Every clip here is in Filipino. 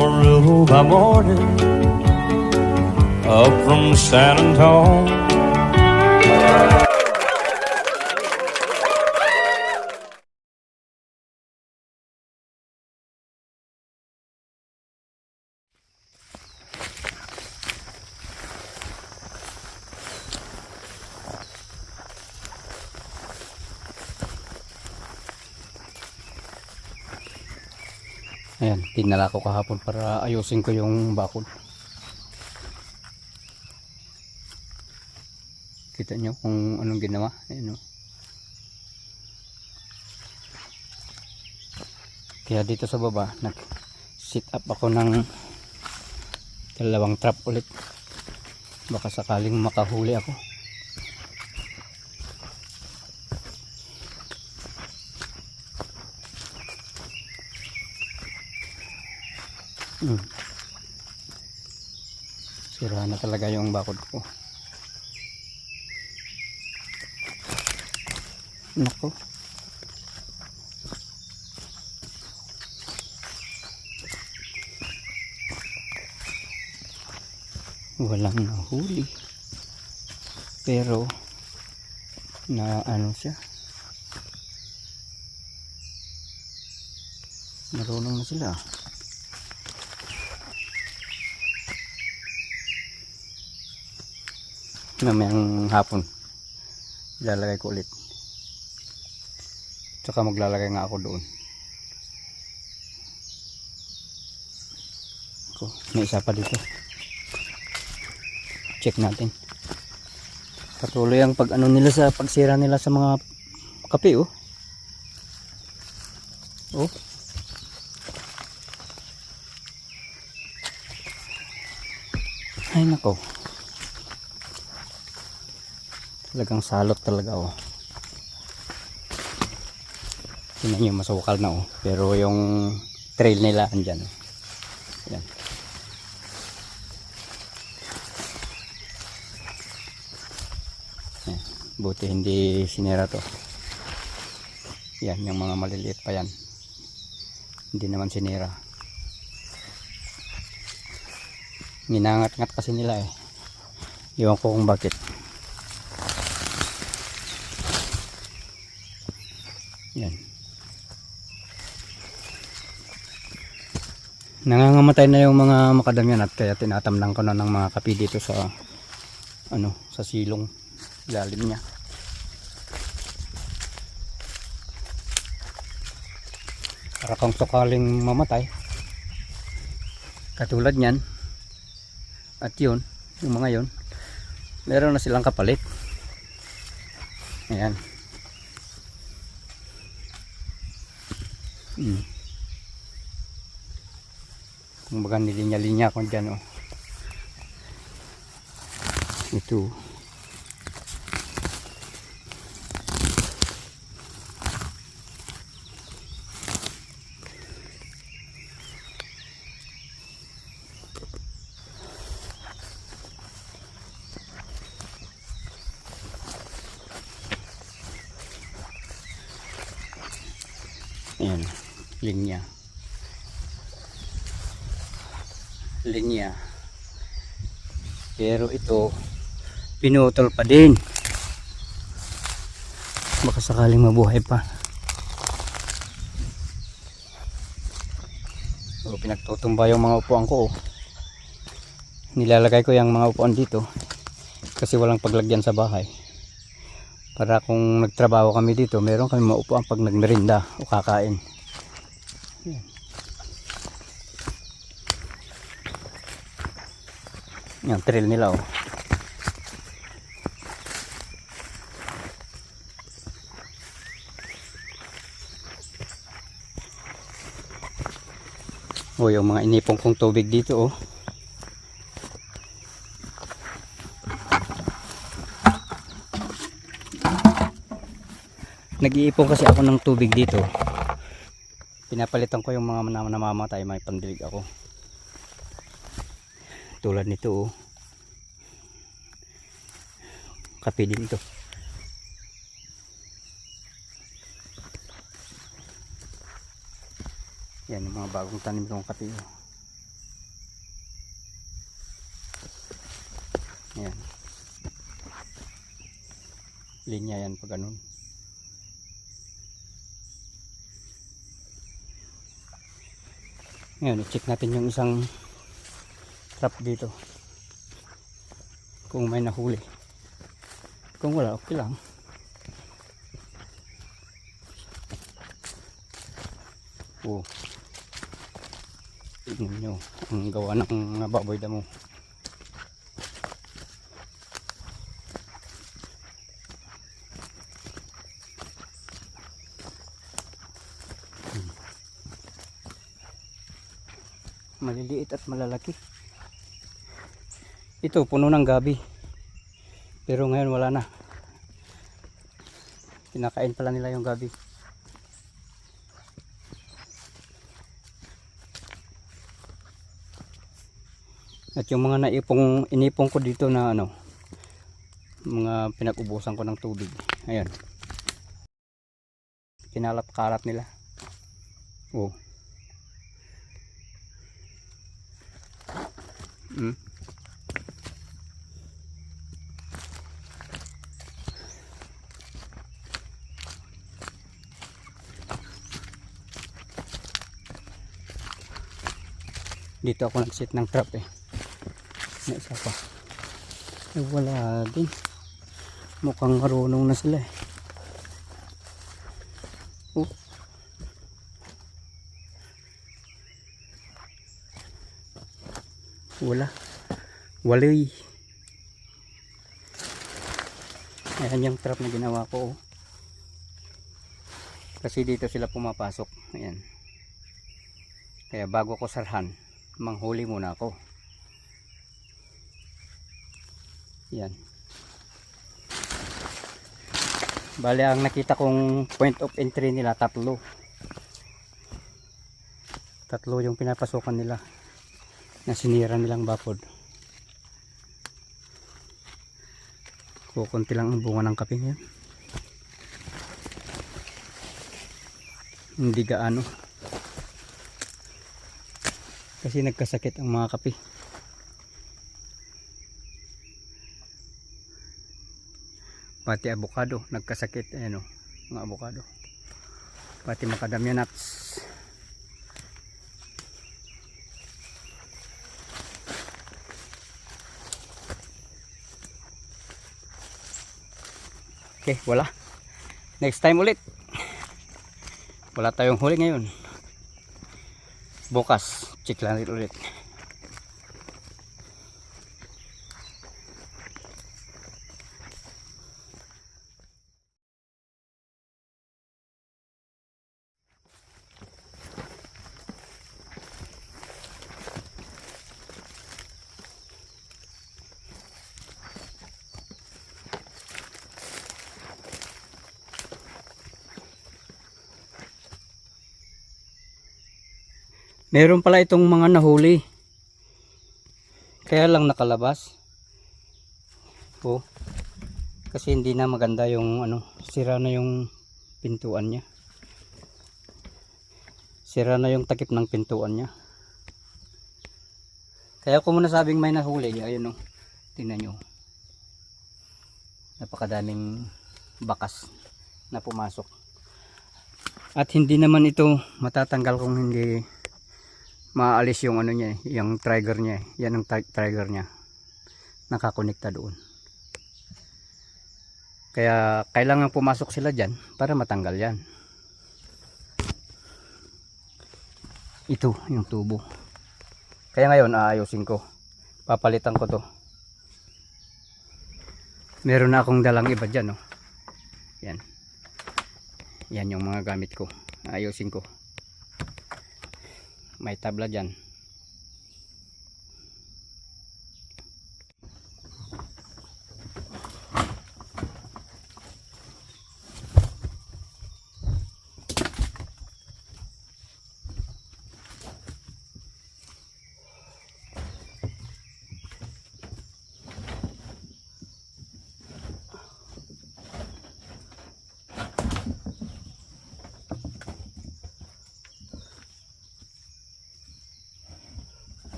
Aruba morning up from San Antonio. Tinala ko kahapon para ayusin ko yung bakod. Kita nyo kung anong ginawa. Ayan o. Kaya dito sa baba, nag sit up ako ng dalawang trap ulit. Baka sakaling makahuli ako. Hmm. Sira na talaga yung bakod ko. Nako. Walang nahuli. Pero na ano siya. Marunong na sila. Mamayang hapon. Ilalagay ko ulit. Tsaka maglalagay nga ako doon. Ko may isa pa dito. Check natin. Patuloy ang pag ano nila sa pagsira nila sa mga kape oh. Oh. Ay nako talagang salot talaga oh. Tingnan nyo masukal na oh. Pero yung trail nila andyan oh. yan yan buti hindi sinera to. Yan yung mga maliliit pa yan. Hindi naman sinera ginangat-ngat kasi nila eh. Iwan ko kung bakit Yan. Nangangamatay na yung mga makadamyan at kaya tinatamnan ko na ng mga kapi dito sa ano, sa silong ilalim niya. Para kung sakaling mamatay. Katulad niyan. At yun, yung mga yun, meron na silang kapalit. Ayan. Hmm. Kumbaga nilinya-linya ko dyan oh. Ito. Ayan, linya. Linya. Pero ito, pinutol pa din. Baka sakaling mabuhay pa. So, pinagtutumba yung mga upuan ko. oh. Nilalagay ko yung mga upuan dito. Kasi walang paglagyan sa bahay para kung nagtrabaho kami dito meron kami maupuan pag nagmerinda o kakain Yan. Yan trail nila oh. Oh yung mga inipong kong tubig dito oh. Nag-iipon kasi ako ng tubig dito. Pinapalitan ko yung mga nam- namamatay may pandilig ako tulad nito oh. kape din ito yan yung mga bagong tanim kong kape oh. yan linya yan pag ganun ngayon i-check natin yung isang trap dito. Kung may nahuli. Kung wala, okay lang. Oh. Tignan nyo, ang gawa ng baboy damo. maliliit at malalaki ito puno ng gabi. Pero ngayon wala na. Kinakain pala nila yung gabi. At yung mga naipong inipong ko dito na ano mga pinag-ubusan ko ng tubig. Ayan. Kinalat-kalat nila. Oh. Mm. Dito ako nag-set ng trap eh. May isa pa. Eh, wala din. Mukhang marunong na sila eh. Oh. Wala. Waloy. Ayan yung trap na ginawa ko. oh. Kasi dito sila pumapasok. Ayan. Kaya bago ko sarhan, manghuli muna ako. Yan. Bale ang nakita kong point of entry nila tatlo. Tatlo yung pinapasokan nila na sinira nilang bakod. Kukunti lang ang bunga ng kape ngayon. Hindi gaano. Kasi nagkasakit ang mga kape. Pati avocado nagkasakit ayan o, mga avocado. Pati macadamia nuts. Okay, wala. Next time ulit. Wala tayong huli ngayon. Bukas, check lang rin Meron pala itong mga nahuli. Kaya lang nakalabas. Oh. Kasi hindi na maganda yung ano, sira na yung pintuan niya. Sira na yung takip ng pintuan niya. Kaya kung muna sabing may nahuli, ayun oh. Tingnan nyo. Napakadaming bakas na pumasok. At hindi naman ito matatanggal kung hindi maalis yung ano niya, eh, yung trigger niya. eh. Yan ang tri- trigger niya. Nakakonekta doon. Kaya kailangan pumasok sila diyan para matanggal 'yan. Ito yung tubo. Kaya ngayon aayusin ko. Papalitan ko 'to. Meron na akong dalang iba diyan, oh. Yan. Yan yung mga gamit ko. Ayusin ko may tabla dyan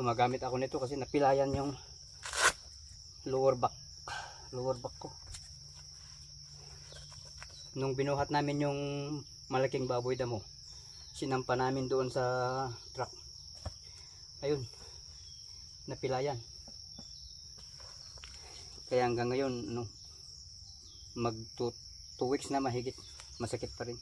gumagamit ako nito kasi napilayan yung lower back. Lower back ko. Nung binuhat namin yung malaking baboy damo sinampa namin doon sa truck. Ayun napilayan. Kaya hanggang ngayon ano mag 2 weeks na mahigit masakit pa rin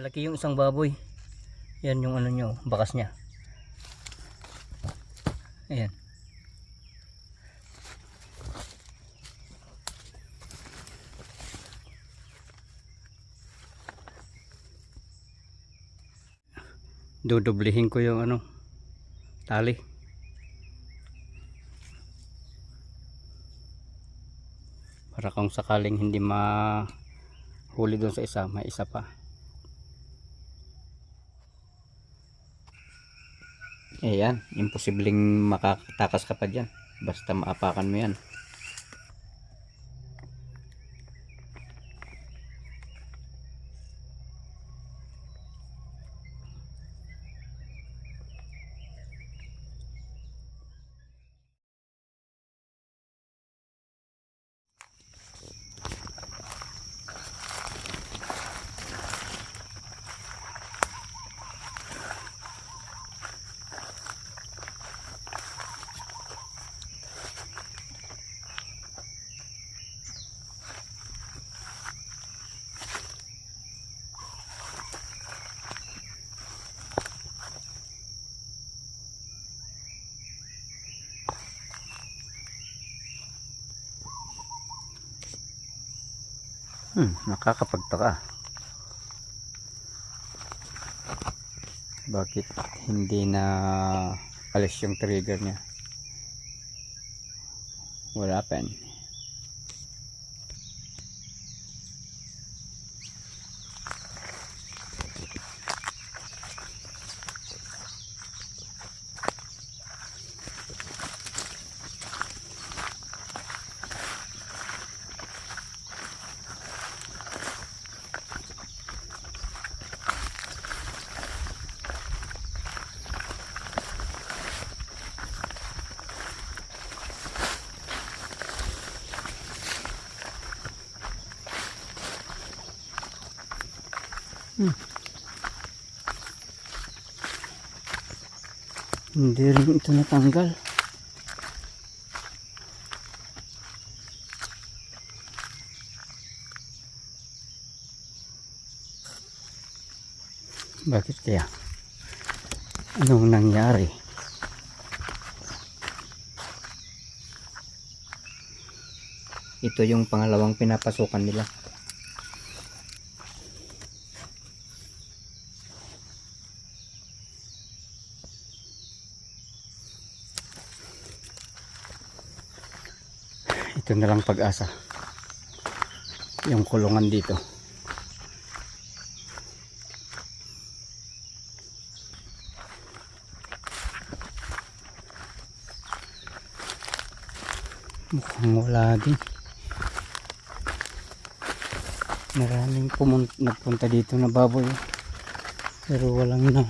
Malaki yung isang baboy. Yan yung ano nyo, bakas niya. Ayan. Dudublihin ko yung ano, tali. Para kung sakaling hindi mahuli doon sa isa, may isa pa. Ayan, imposibleng makatakas ka pa dyan. Basta maapakan mo yan. Hmm, nakakapagtaka. Bakit hindi na alis yung trigger niya? Wala pa yan. Hindi rin ito natanggal. Bakit kaya? Anong nangyari? Ito yung pangalawang pinapasukan nila. Ito na lang pag-asa. Yung kulungan dito. Mukhang wala din. Maraming pumun- nagpunta dito na baboy. Pero walang na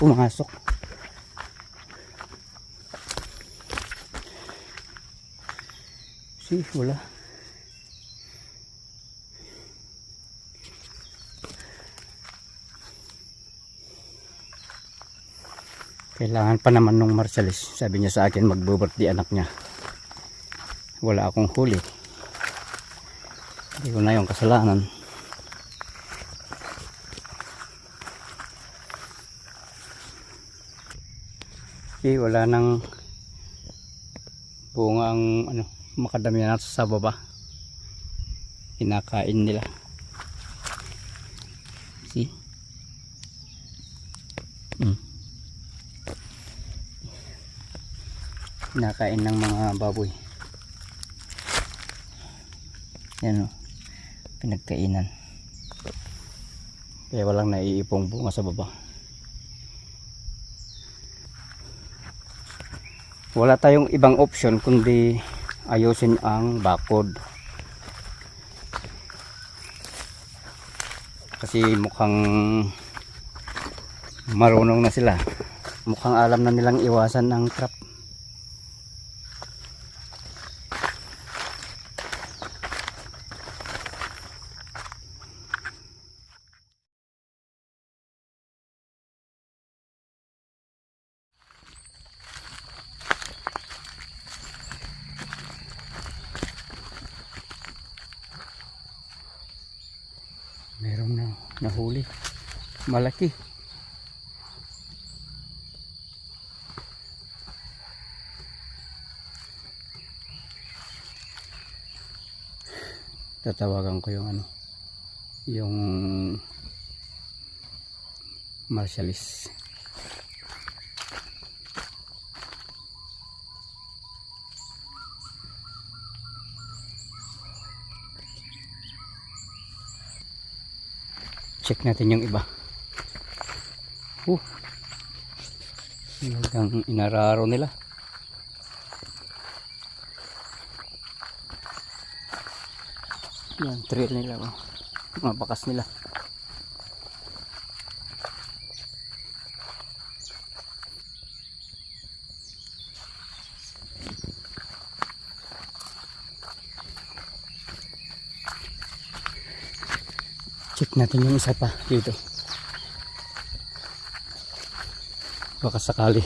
pumasok See, wala. Kailangan pa naman nung Marsalis. Sabi niya sa akin magbo-birthday anak niya. Wala akong huli. Hindi ko na yung kasalanan. Okay, wala nang bunga ang ano, makadami na sa baba. Kinakain nila. See? Mm. kinakain ng mga baboy. Yan o pinagkainan. Kaya walang naiipong bunga sa baba. Wala tayong ibang option kundi ayusin ang bakod. Kasi mukhang marunong na sila. Mukhang alam na nilang iwasan ang trap merong na nahuli Malaki. Tatawagan ko yung ano, yung martialist. Check natin yung iba. Uh. Hanggang inararo nila. Yan, trail nila. Oh. Mga bakas nila. Check natin yung isa pa dito. Baka sakali.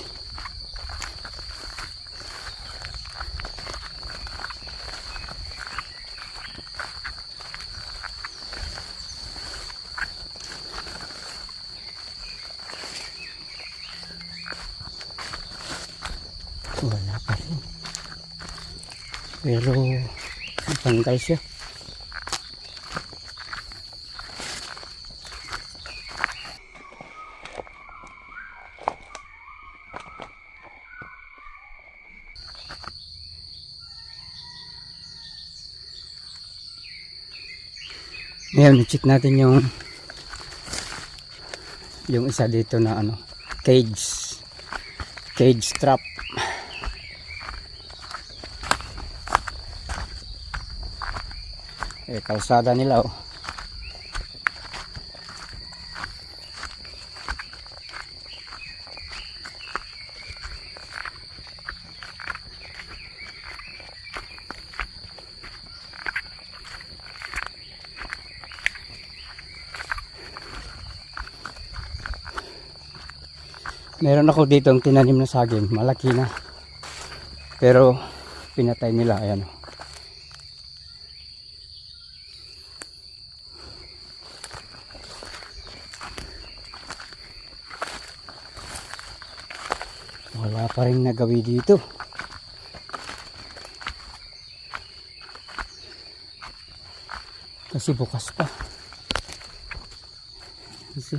Wala pa rin. Pero natanggal siya. Ngayon, check natin yung yung isa dito na ano, cage. Cage trap. Eh, kalsada nila oh. Meron ako dito ang tinanim na saging, malaki na. Pero pinatay nila, ayan. oh. Wala pa rin nagawi dito. Kasi bukas pa. Kasi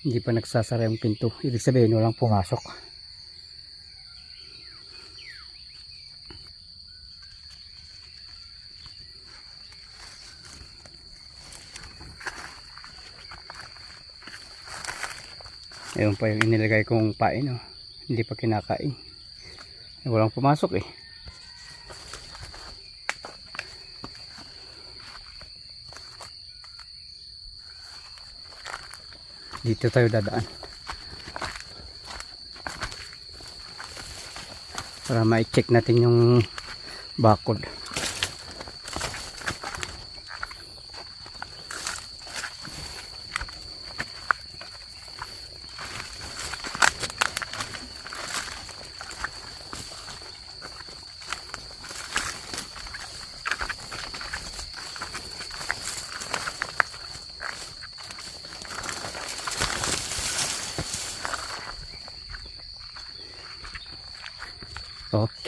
hindi pa nagsasara yung pinto. Ibig sabihin walang pumasok. Ayun pa yung inilagay kong pain. Oh. Hindi pa kinakain. Walang pumasok eh. Dito tayo dadaan. Para ma-check natin yung bakod.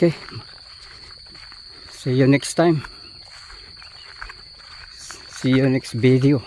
Okay. See you next time. See you next video.